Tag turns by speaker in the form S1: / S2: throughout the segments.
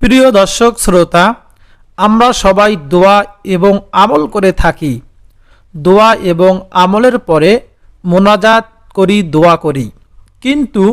S1: প্রিয় দর্শক, শ্রোতা, আমরা সবাই দোয়া এবং আমল করে থাকি। দোয়া এবং আমলের পরে মোনাজাত করি, দোয়া করি। কিন্তু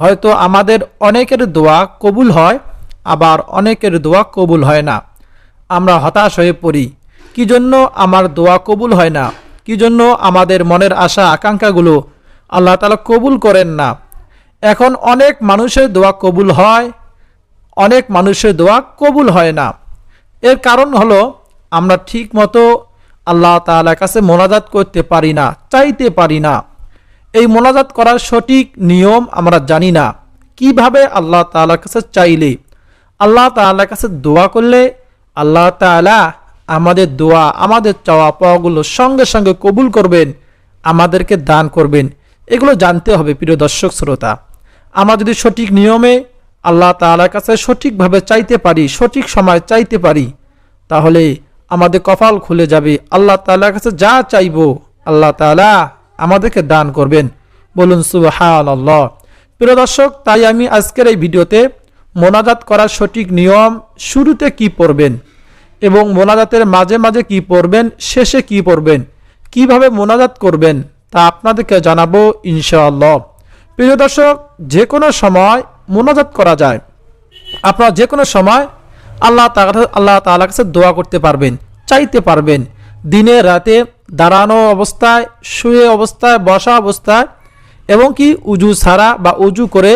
S1: হয়তো আমাদের অনেকের দোয়া কবুল হয়, আবার অনেকের দোয়া কবুল হয় না। আমরা হতাশ হয়ে পড়ি, কি জন্য আমার দোয়া কবুল হয় না? কি জন্য আমাদের মনের আশা, আকাঙ্ক্ষাগুলো আল্লাহ তালা কবুল করেন না? এখন অনেক মানুষের দোয়া কবুল হয় অনেক মানুষের দোয়া কবুল হয় না। এর কারণ হলো, আমরা ঠিক মতো আল্লাহ তাআলার কাছে মোনাজাত করতে পারি না, চাইতে পারি না। এই মোনাজাত করার সঠিক নিয়ম আমরা জানি না। কীভাবে আল্লাহ তাআলার কাছে চাইলে? আল্লাহ তাআলার কাছে দোয়া করলে আল্লাহ তাআলা আমাদের দোয়া, আমাদের চাওয়া পাওয়াগুলো সঙ্গে সঙ্গে কবুল করবেন, আমাদেরকে দান করবেন। এগুলো জানতে হবে, প্রিয় দর্শক, শ্রোতা। আমরা যদি সঠিক নিয়মে আল্লাহ তাআলার কাছে সঠিকভাবে চাইতে পারি, সঠিক সময় চাইতে পারি, তাহলে আমাদের কপাল খুলে যাবে। আল্লাহ তাআলার কাছে যা চাইব, আল্লাহ তাআলা আমাদেরকে দান করবেন। বলুন সুবহান আল্লাহ প্রিয় দর্শক, তাই আমি আজকের এই ভিডিওতে মোনাজাত করার সঠিক নিয়ম শুরুতে কি পড়বেন এবং মোনাজাতের মাঝে মাঝে কি পড়বেন, শেষে কি পড়বেন, কীভাবে মোনাজাত করবেন তা আপনাদেরকে জানাব ইনশাআল্লাহ। প্রিয় দর্শক, যে কোনো সময় মোনাজাত করা যায়। আপনারা যে কোনো সময় আল্লাহ আল্লাহ তাআলার কাছে দোয়া করতে পারবেন, চাইতে পারবেন। দিনে, রাতে দাঁড়ানো অবস্থায়, শুয়ে অবস্থায়, বসা অবস্থায় এবং কি উজু ছাড়া বা উজু করে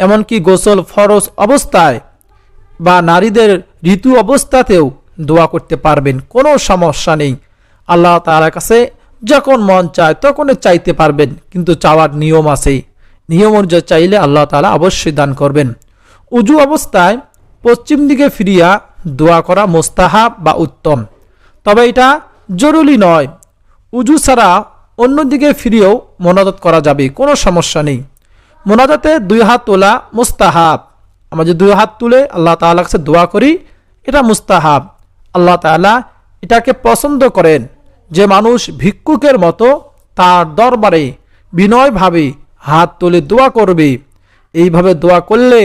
S1: এমনকি গোসল ফরজ অবস্থায় বা নারীদের ঋতু অবস্থাতেও দোয়া করতে পারবেন, কোনো সমস্যা নেই। আল্লাহ তাআলার কাছে যখন মন চায় তখনই চাইতে পারবেন, কিন্তু চাওয়ার নিয়ম আছে নিয়ম অনুযায়ী চাইলে আল্লাহ তাআলা অবশ্যই দান করবেন। উজু অবস্থায় পশ্চিম দিকে ফিরিয়া দোয়া করা মোস্তাহাব বা উত্তম। তবে এটা জরুরি নয়। উজু ছাড়া অন্যদিকে ফিরিয়েও মোনাজাত করা যাবে, কোনো সমস্যা নেই। মোনাজাতে দুই হাত তোলা মুস্তাহাব। আমরা যে দুই হাত তুলে আল্লাহ তাআলার কাছে দোয়া করি, এটা মুস্তাহাব। আল্লাহ তাআলা এটাকে পছন্দ করেন। যে মানুষ ভিক্ষুকের মতো তার দরবারে বিনয়ভাবে হাত তুলে দোয়া করবে। এইভাবে দোয়া করলে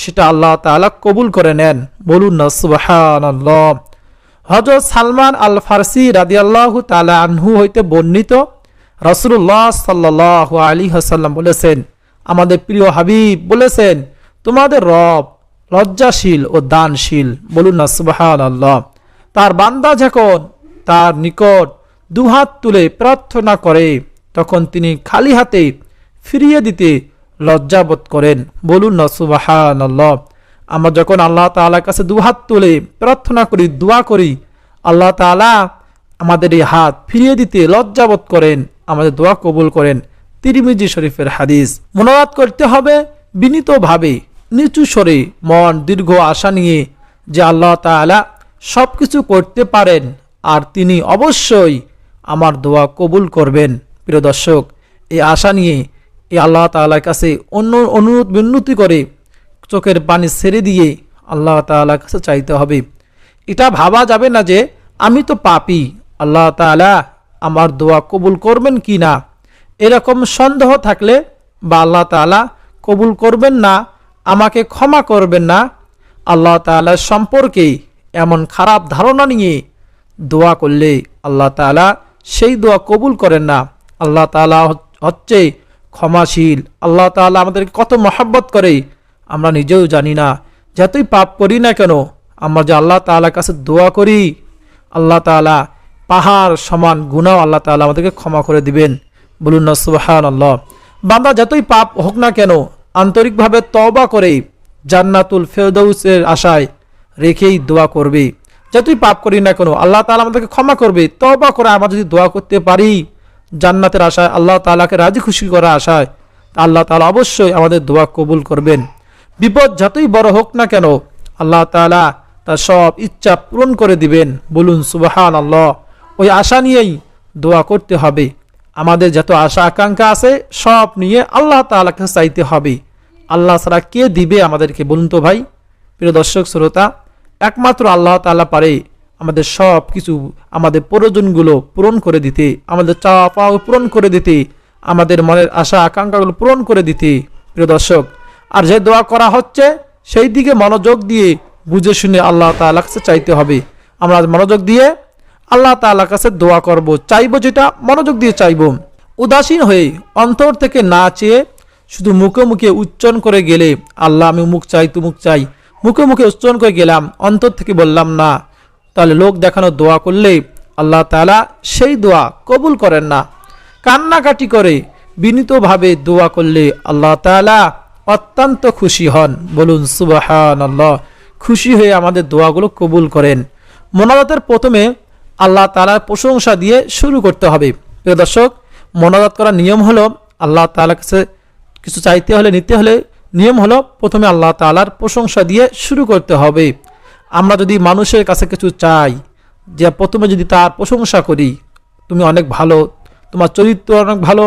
S1: সেটা আল্লাহ তাআলা কবুল করে নেন। বলুন না, সুবহানাল্লাহ। হজরত সালমান আল ফারসি রাদিয়াল্লাহু তাআলা আনহু হইতে বর্ণিত রাসূলুল্লাহ সাল্লাল্লাহু আলী হাসাল্লাম বলেছেন, আমাদের প্রিয় হাবিব বলেছেন, তোমাদের রব লজ্জাশীল ও দানশীল। বলুন না, সুবহানাল্লাহ। তার বান্দা যখন তার নিকট দুহাত তুলে প্রার্থনা করে, তখন তিনি খালি হাতে ফিরিয়ে দিতে লজ্জাবোধ করেন। বলুন না, সুবহানাল্লাহ। আমরা যখন আল্লাহ তাআলার কাছে দুহাত তুলে প্রার্থনা করি, দোয়া করি, আল্লাহ তাআলা আমাদের এই হাত ফিরিয়ে দিতে লজ্জাবোধ করেন, আমাদের দোয়া কবুল করেন। তিরিমিজি শরীফের হাদিস। মনোবাদ করতে হবে বিনীতভাবে, নিচু স্বরে, মন, দীর্ঘ আশা নিয়ে যে আল্লাহ তাআলা সব কিছু করতে পারেন, আর তিনি অবশ্যই আমার দোয়া কবুল করবেন। প্রিয় দর্শক, এই আশা নিয়ে এই আল্লাহ তাআলার কাছে অন্য অনুরোধ বিনতি করে চোখের পানি ছেড়ে দিয়ে আল্লাহ তাআলার কাছে চাইতে হবে। এটা ভাবা যাবে না যে আমি তো পাপি, আল্লাহ তাআলা আমার দোয়া কবুল করবেন কি না? এরকম সন্দেহ থাকলে বা আল্লাহ তাআলা কবুল করবেন না, আমাকে ক্ষমা করবেন না, আল্লাহ তাআলার সম্পর্কে এমন খারাপ ধারণা নিয়ে দোয়া করলে আল্লাহ তাআলা সেই দোয়া কবুল করেন না। আল্লাহ তাআলা হচ্ছে ক্ষমাশীল। আল্লাহ তাআলা আমাদেরকে কত মহাব্বত করে। আমরা নিজেও জানি না, যতই পাপ করি না কেন, আমরা যে আল্লাহ তাআলার কাছে দোয়া করি, আল্লাহ তাআলা পাহাড় সমান গুণাও আল্লাহ তাআলা আমাদেরকে ক্ষমা করে দিবেন। বলুন না সুবাহান আল্লাহ বান্দা যতই পাপ হোক না কেন, আন্তরিকভাবে তওবা করে জান্নাতুল ফেরদৌসের আশায় রেখেই দোয়া করবে। যতই পাপ করি না কেন, আল্লাহ তাআলা আমাদেরকে ক্ষমা করবে। তবা করে আমরা যদি দোয়া করতে পারি জান্নাতের আশায়, আল্লাহ তালাকে রাজি খুশি করা আশায়, আল্লাহ তালা অবশ্যই আমাদের দোয়া কবুল করবেন। বিপদ যতই বড় হোক না কেন, আল্লাহ তাআলা তার সব ইচ্ছা পূরণ করে দিবেন। বলুন সুবাহান আল্লাহ ওই আশা নিয়েই দোয়া করতে হবে। আমাদের যত আশা, আকাঙ্ক্ষা আছে, সব নিয়ে আল্লাহ তাআলাকে চাইতে হবে। আল্লাহ ছাড়া কে দিবে আমাদেরকে বলুন তো ভাই? প্রিয় দর্শক, শ্রোতা, একমাত্র আল্লাহ তাআলা পারে আমাদের সব কিছু আমাদের প্রয়োজনগুলো পূরণ করে দিতে, আমাদের চাওয়া পাওয়া পূরণ করে দিতে, আমাদের মনের আশা, আকাঙ্ক্ষাগুলো পূরণ করে দিতে। প্রিয় দর্শক, আর যে দোয়া করা হচ্ছে, সেই দিকে মনোযোগ দিয়ে বুঝে শুনে আল্লাহ তাআলার কাছে চাইতে হবে। আমরা মনোযোগ দিয়ে আল্লাহ তাআলার কাছে দোয়া করব, চাইব যেটা, মনোযোগ দিয়ে চাইব। উদাসীন হয়ে অন্তর থেকে না চেয়ে শুধু মুখে মুখে উচ্চারণ করে গেলে, আল্লাহ আমি মুখ চাই তুমুক চাই। মুখে মুখে উচ্চারণ করে গেলাম, অন্তর থেকে বললাম, না তাহলে লোক দেখানো দোয়া করলে আল্লাহ তালা সেই দোয়া কবুল করেন না। কান্নাকাটি করে বিনীতভাবে দোয়া করলে আল্লাহ তাআলা অত্যন্ত খুশি হন। বলুন সুবাহান আল্লাহ খুশি হয়ে আমাদের দোয়াগুলো কবুল করেন। মোনাজাতের প্রথমে আল্লাহ তাআলার প্রশংসা দিয়ে শুরু করতে হবে। প্রিয় দর্শক, মোনাজাত করার নিয়ম হলো আল্লাহ তাআলার কাছে কিছু চাইতে হলে, নিতে হলে নিয়ম হলো প্রথমে আল্লাহ তাআলার প্রশংসা দিয়ে শুরু করতে হবে। আমরা যদি মানুষের কাছে কিছু চাই, যে প্রথমে যদি তার প্রশংসা করি, তুমি অনেক ভালো, তোমার চরিত্র অনেক ভালো,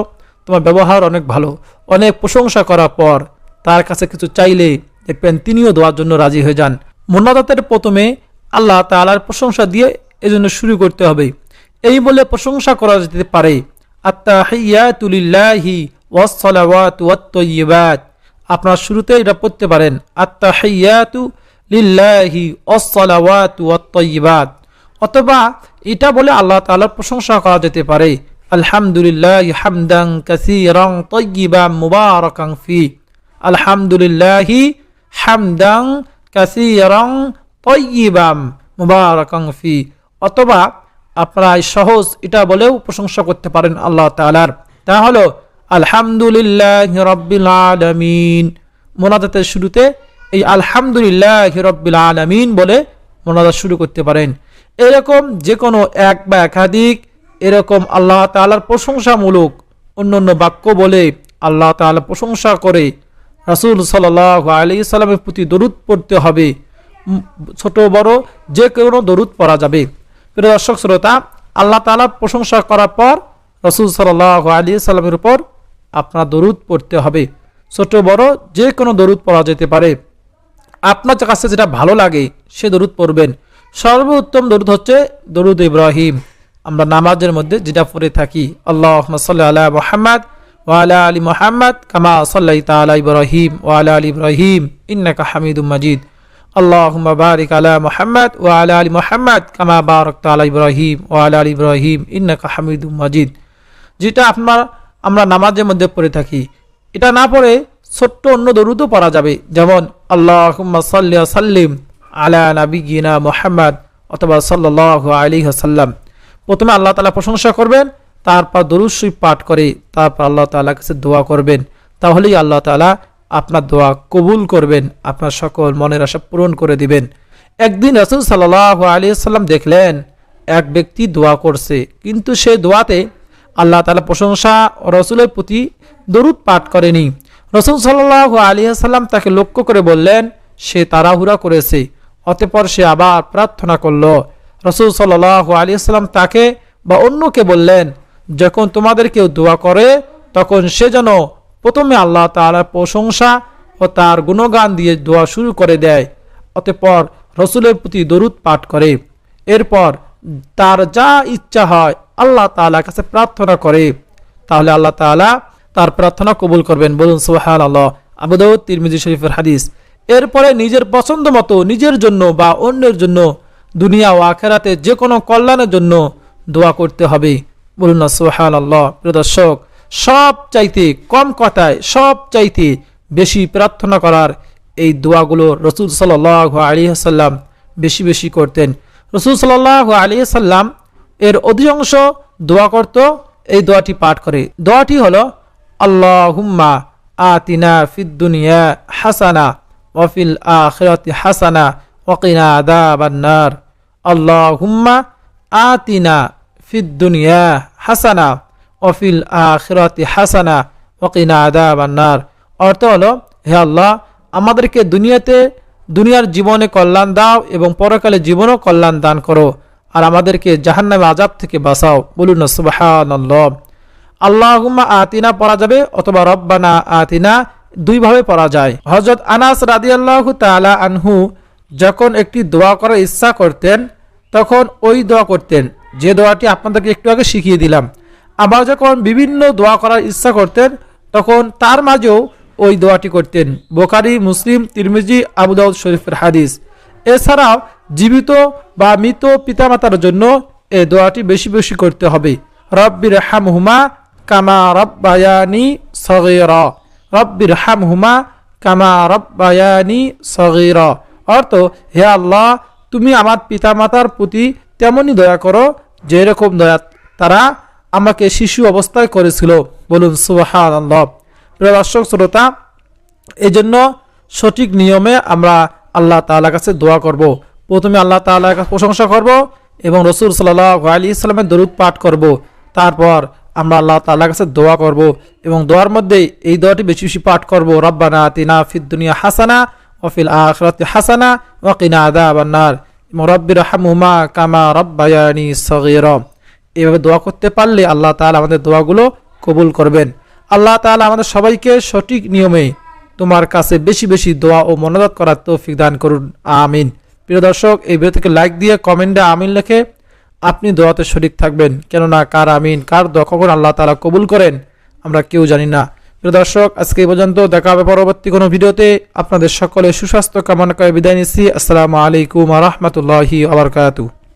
S1: তোমার ব্যবহার অনেক ভালো, অনেক প্রশংসা করার পর তার কাছে কিছু চাইলে দেখবেন তিনিও দেওয়ার জন্য রাজি হয়ে যান। মোনাজাতের প্রথমে আল্লাহ তাআলার প্রশংসা দিয়ে এজন্য শুরু করতে হবে। এই বলে প্রশংসা করা যেতে পারে আত্মা আত্মাহিয়াতুলিল্লাহি ওয়াসসালাওয়াতু ওয়াত আপনার শুরুতে এটা পড়তে পারেন, আত্তাহিয়াতু লিল্লাহি ওয়াসসালাওয়াতু ওয়াত অথবা এটা বলে আল্লাহ তাআলার প্রশংসা করা যেতে পারে, আলহামদুলিল্লাহ হামদান কাসীরান তাইয়িবান মুবারাকান ফি। আলহামদুলিল্লাহি হামদান কাসীরান তাইয়িবান মুবারাকান ফি। অথবা আপনারা সহজ এটা বলেও প্রশংসা করতে পারেন আল্লাহ তাআলার। তা হলো, আলহামদুলিল্লাহ রব্বিল আলামিন। মোনাজাতের শুরুতে এই আলহামদুলিল্লাহ রব্বিল আলামিন বলে মোনাজাত শুরু করতে পারেন। এরকম যে কোনো এক বা একাধিক এরকম আল্লাহ তাআলার প্রশংসামূলক অন্য অন্য বাক্য বলে আল্লাহ তাআলা প্রশংসা করে, রাসূল সাল্লাল্লাহু আলাইহি সাল্লামের প্রতি দরুদ পড়তে হবে। ছোট বড় যে কোনো দরুদ পড়া যাবে। প্রিয় দর্শক, শ্রোতা, আল্লাহ তাআলার প্রশংসা করার পর রসুল সাল্লাল্লাহু আলাইহি সাল্লামের উপর আপনার দরুদ পড়তে হবে। ছোট বড় যে কোনো দরুদ পড়া যেতে পারে। আপনার কাছে যেটা ভালো লাগে, সে দরুদ পড়বেন। সর্বোত্তম দরুদ হচ্ছে দরুদ ইব্রাহিম। আমরা নামাজের মধ্যে যেটা পড়ে থাকি আল্লাহ সাল্লাহ আলা মোহাম্মদ ওয়ালা আলী মোহাম্মদ কামা সাল্লাহ তালা ইব্রাহিম ওয়ালা আলী ইব্রাহিম, ইন্নাকা হামিদুম মজিদ। আল্লাহ বারিক আলা মোহাম্মদ ওয়ালা আলী মোহাম্মদ কামা বারক তালা ইব্রাহিম ওয়ালা আলী ইব্রাহিম, ইন্নাকা হামিদুম মজিদ। যেটা আপনার, আমরা নামাজের মধ্যে পড়ে থাকি। এটা না পড়ে ছোট্ট অন্য দরুদও পড়া যাবে। যেমন আল্লাহ সাল্লি সাল্লিম আলা নাবিয়িনা মোহাম্মদ অথবা সাল্লাল্লাহু আলাইহি ওয়াসাল্লাম। প্রথমে আল্লাহ তাআলা প্রশংসা করবেন, তারপর শরীফ পাঠ করে, তারপর আল্লাহ তাআলার কাছে দোয়া করবেন। তাহলেই আল্লাহ তাআলা আপনার দোয়া কবুল করবেন, আপনার সকল মনের আশা পূরণ করে দিবেন। একদিন রসুল সাল্লাহ আলী সাল্লাম দেখলেন, এক ব্যক্তি দোয়া করছে, কিন্তু সে দোয়াতে আল্লাহ তালা প্রশংসা রসুলের প্রতি দরুদ পাঠ করেনি। রসুল সাল্লাহ আলী সাল্লাম তাকে লক্ষ্য করে বললেন, সে তাড়াহুড়া করেছে, অতপর সে আবার প্রার্থনা করল। রসুল সাল্লাহ আলী সাল্লাম তাকে বা অন্যকে বললেন, যখন তোমাদের কেউ দোয়া করে, তখন সে যেন প্রথমে আল্লাহ তাআলার প্রশংসা ও তার গুণগান দিয়ে দোয়া শুরু করে দেয়, অতপর রসুলের প্রতি দরুদ পাঠ করে। এরপর তার যা ইচ্ছা হয়, আল্লাহ তাআলার কাছে প্রার্থনা করে। তাহলে আল্লাহ তাআলা তার প্রার্থনা কবুল করবেন। বলুন সোহান আল্লাহ আবুদাউদ তিরমিজি শরীফের হাদিস। এরপরে নিজের পছন্দ মতো নিজের জন্য বা অন্যের জন্য দুনিয়া ও আখেরাতে যে কোনো কল্যাণের জন্য দোয়া করতে হবে। বলুন না সোহান আল্লাহ প্রিয় দর্শক, সব চাইতে কম কথায়, সব চাইতে বেশি প্রার্থনা করার এই দোয়াগুলো রসুল সাল্লাহ আলী সাল্লাম বেশি বেশি করতেন। রসুল সাল্লাহ আলী সাল্লাম এর অধিকাংশ দোয়া করত, এই দোয়াটি পাঠ করে। দোয়াটি হলো আল্লাহ হুম্মা আতিনা ফিদ্দুনিয়া হাসানা ওয়াফিল আখিরাতি হাসানা ওয়াকিনা আদাবান্নার আল্লাহ হুম্মা আতিনা ফিদ্দুনিয়া হাসানা অফিল আখিরাতি হাসানা ওকিনা আদা বান্নার অর্থ হলো, হে আল্লাহ, আমাদেরকে দুনিয়াতে, দুনিয়ার জীবনে কল্যাণ দাও এবং পরকালে জীবনও কল্যাণ দান করো। আর আমাদেরকে জাহান্নামে আজাব থেকে বাঁচাও। বলুন না সুবাহান আল্লাহুম্মা আতিনা পড়া যাবে অথবা রব্বানা আতিনা দুইভাবে পড়া যায়। হজরত আনাস রাদিয়াল্লাহু তালা আনহু যখন একটি দোয়া করার ইচ্ছা করতেন, তখন ওই দোয়া করতেন। যে দোয়াটি আপনাদেরকে একটু আগে শিখিয়ে দিলাম। আবার যখন বিভিন্ন দোয়া করার ইচ্ছা করতেন, তখন তার মাঝেও ওই দোয়াটি করতেন। বোকারি মুসলিম, তিরমিজি আবুদাউদ শরীফের হাদিস। এছাড়াও জীবিত বা মৃত পিতামাতার জন্য এই দোয়াটি বেশি বেশি করতে হবে। রব্বির হামহুমা কামা রব্বায়ানি সগীরা। রব্বির হামহুমা কামা রব্বায়ানি সগীরা। অর্থ, হে আল্লাহ, তুমি আমার পিতামাতার প্রতি তেমনই দয়া করো যেরকম দয়া তারা আমাকে শিশু অবস্থায় করেছিল। বলুন সুবাহান আল্লাহ প্রিয় দর্শক, শ্রোতা এই জন্য সঠিক নিয়মে আমরা আল্লাহ তাআলার কাছে দোয়া করব। প্রথমে আল্লাহ কাছে প্রশংসা করব এবং রসুল সাল্লাহ আলী ইসলামের দরুদ পাঠ করব। তারপর আমরা আল্লাহ তাআলার কাছে দোয়া করব এবং দোয়ার মধ্যে এই দোয়াটি বেশি বেশি পাঠ করব। রব্বানা তিনা ফিদ দুনিয়া হাসানা ওফিল আখরাতি হাসানা ওয়াকিনা আদাবান্নার এবং রব্বির হামুমা কামা রব্বায়ানি সগীরা। এভাবে দোয়া করতে পারলে আল্লাহ তাআলা আমাদের দোয়াগুলো কবুল করবেন। আল্লাহ তাআলা আমাদের সবাইকে সঠিক নিয়মে তোমার কাছে বেশি বেশি দোয়া ও মনোজাত করার তৌফিক দান করুন। আমিন। প্রিয় দর্শক, এই ভিডিও থেকে লাইক দিয়ে কমেন্টে আমিন লিখে আপনি দোয়াতে শরিক থাকবেন, কেননা কার আমিন, কার দোয়া কখন আল্লাহ তালা কবুল করেন, আমরা কেউ জানি না। প্রিয় দর্শক, আজকে এই পর্যন্ত দেখা হবে পরবর্তী কোনো ভিডিওতে। আপনাদের সকলে সুস্বাস্থ্য কামনা করে বিদায় নিচ্ছি। আসসালামু আলাইকুম রহমতুল্লাহি আবরকাতু